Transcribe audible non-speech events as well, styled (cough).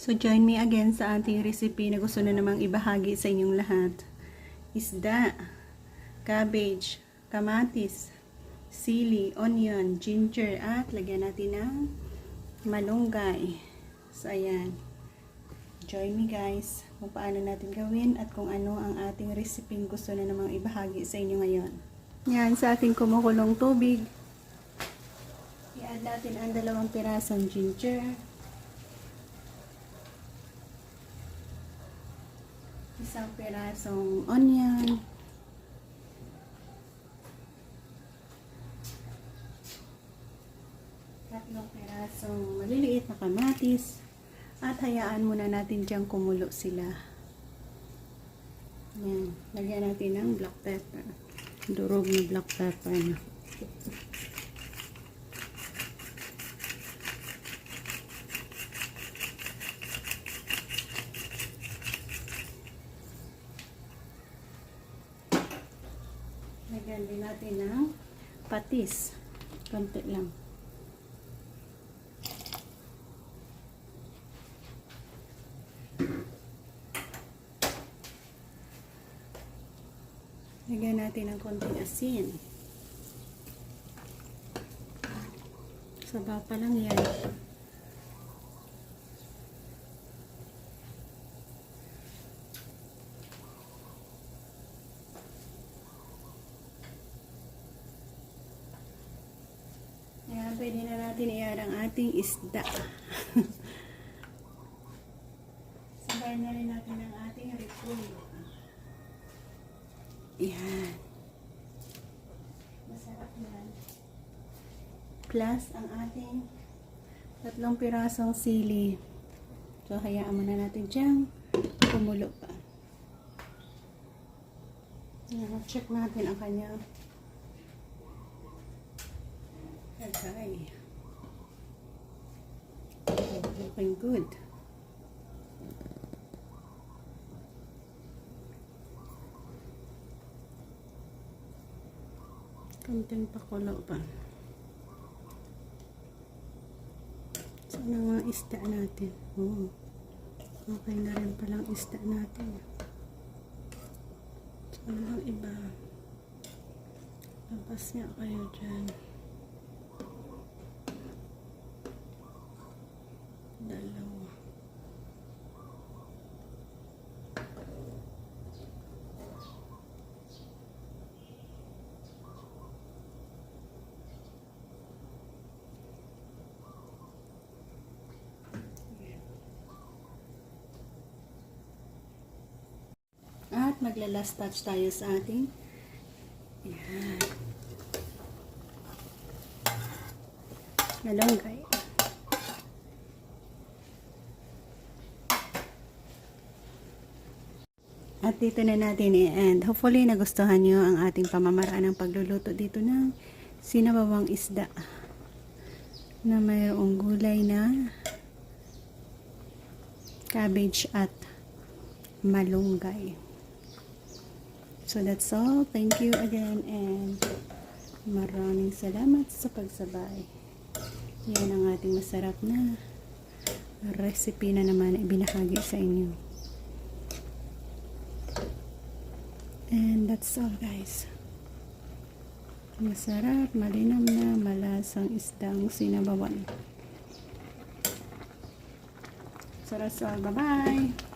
So join me again sa ating recipe na gusto na namang ibahagi sa inyong lahat. Isda, cabbage, kamatis, sili, onion, ginger, at lagyan natin ng malunggay. So ayan. Join me guys kung paano natin gawin at kung ano ang ating recipe gusto na namang ibahagi sa inyo ngayon. Yan, sa ating kumukulong tubig, i-add natin ang dalawang pirasong ginger, isang pirasong onion, tatlong pirasong maliliit na kamatis, at hayaan muna natin diyang kumulo sila. Yan. Lagyan natin ng black pepper. Durog na black pepper Lagyan din natin ng patis. Konti lang. Lagyan natin ng konting asin. Saba pa lang yan. Ayan, pwede na natin i-add ang ating isda. (laughs) Sabay na rin natin ang ating repolyo. Yan. Masarap yan. Plus, ang ating tatlong pirasong sili. So, hayaan muna natin dyan. Kumulo pa. Yan, check natin ang kanyang lagay. Looking good. Konting pakulo pa. Sana mga isda natin. Oo. Okay na rin palang isda natin. Sana lang iba. Labas niya kayo dyan. Dalawa. At magla-last touch tayo sa ating yan. Malunggay. At dito na natin i-end. Hopefully nagustuhan nyo ang ating pamamaraan ng pagluluto dito ng sinabawang isda na mayroong gulay na cabbage at malunggay. So that's all. Thank you again and maraming salamat sa pagsabay. Yan ang ating masarap na recipe na naman ibinahagi sa inyo. And that's all guys. Masarap, malinam na, malasang isdang sinabawan. So that's. Bye-bye!